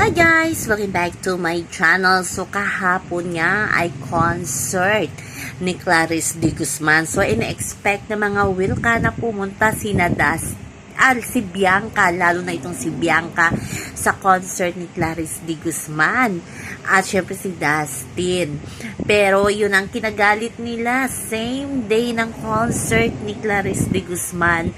Hi guys! Welcome back to my channel. So kahapon nga ay concert ni Clarice de Guzman. So in-expect na mga Wilka na pumunta si Das ah, si Bianca, lalo na itong si Bianca sa concert ni Clarice de Guzman. At syempre si Dustin. Pero yun ang kinagalit nila. Same day ng concert ni Clarice de Guzman.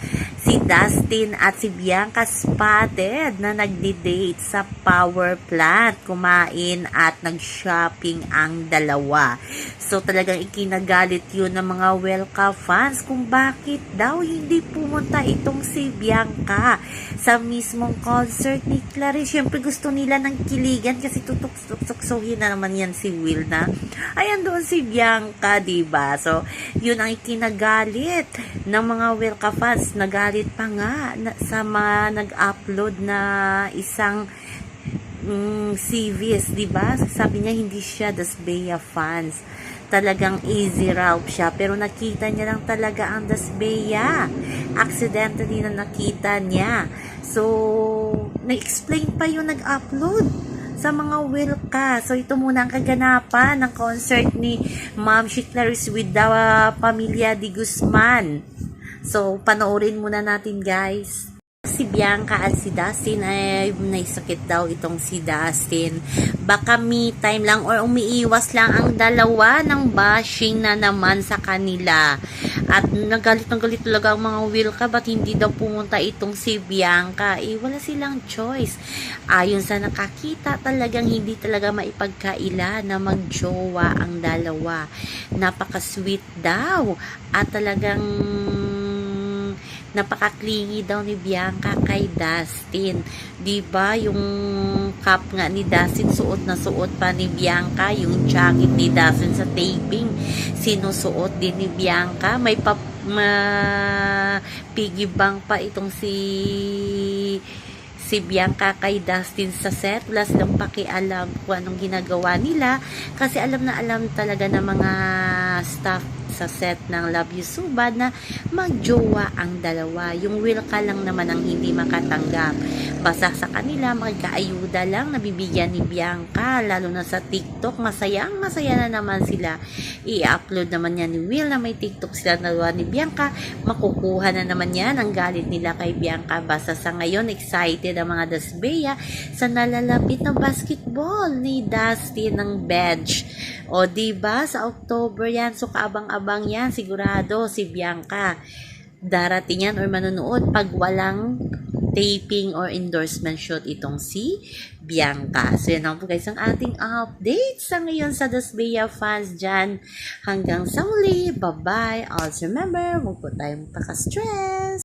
Si Dustin at si Bianca spotted na nagdi-date sa power plant. Kumain at nag-shopping ang dalawa. So talagang ikinagalit yun ng mga Welka fans kung bakit daw hindi pumunta itong si Bianca sa mismong concert ni Clarice. Siyempre gusto nila ng kiligan kasi tutok-tuksohin na naman yan si Will na. Ayan doon si Bianca, ba So, yun ang ikinagalit ng mga Welka fans. Nagalit pa nga na, sa mga nag-upload na isang mm, CVs, ba? Sabi niya hindi siya Dasbea fans. Talagang easy route siya pero nakita niya lang talaga ang Dasbea. Accidentally na nakita niya. So, na-explain pa yung nag-upload sa mga Wilka. So, ito muna ang kaganapan ng concert ni Ma'am She Clarice with the uh, Pamilya de Guzman. So, panoorin muna natin guys si Bianca at si Dustin ay naisakit daw itong si Dustin. Baka me time lang or umiiwas lang ang dalawa ng bashing na naman sa kanila. At nagalit ng galit talaga ang mga Wilka ba't hindi daw pumunta itong si Bianca. Eh, wala silang choice. Ayon sa nakakita, talagang hindi talaga maipagkaila na magjowa ang dalawa. Napaka-sweet daw. At talagang napakaklingi daw ni Bianca kay Dustin. 'Di ba yung cup nga ni Dustin suot na suot pa ni Bianca, yung jacket ni Dustin sa taping sinusuot din ni Bianca. May pa ma, piggy pa itong si si Bianca kay Dustin sa set. Wala silang pakialam kung anong ginagawa nila. Kasi alam na alam talaga ng mga staff sa set ng Love You So Bad na magjowa ang dalawa. Yung Wilka lang naman ang hindi makatanggap. Basta sa kanila, magkaayuda lang nabibigyan ni Bianca. Lalo na sa TikTok, masayang masaya na naman sila. I-upload naman yan ni Will na may TikTok sila dalawa ni Bianca. Makukuha na naman yan ang galit nila kay Bianca. Basta sa ngayon, excited ang mga Dasbea sa nalalapit na basketball ni Dustin ng bench. O, diba? Sa October yan. So, kaabang-abang yan. Sigurado si Bianca. Darating yan or manonood pag walang taping or endorsement shoot itong si Bianca. So, yan po guys ang ating update sa ngayon sa Dasbea fans dyan. Hanggang sa muli. Bye-bye. Also remember, huwag po tayong paka-stress.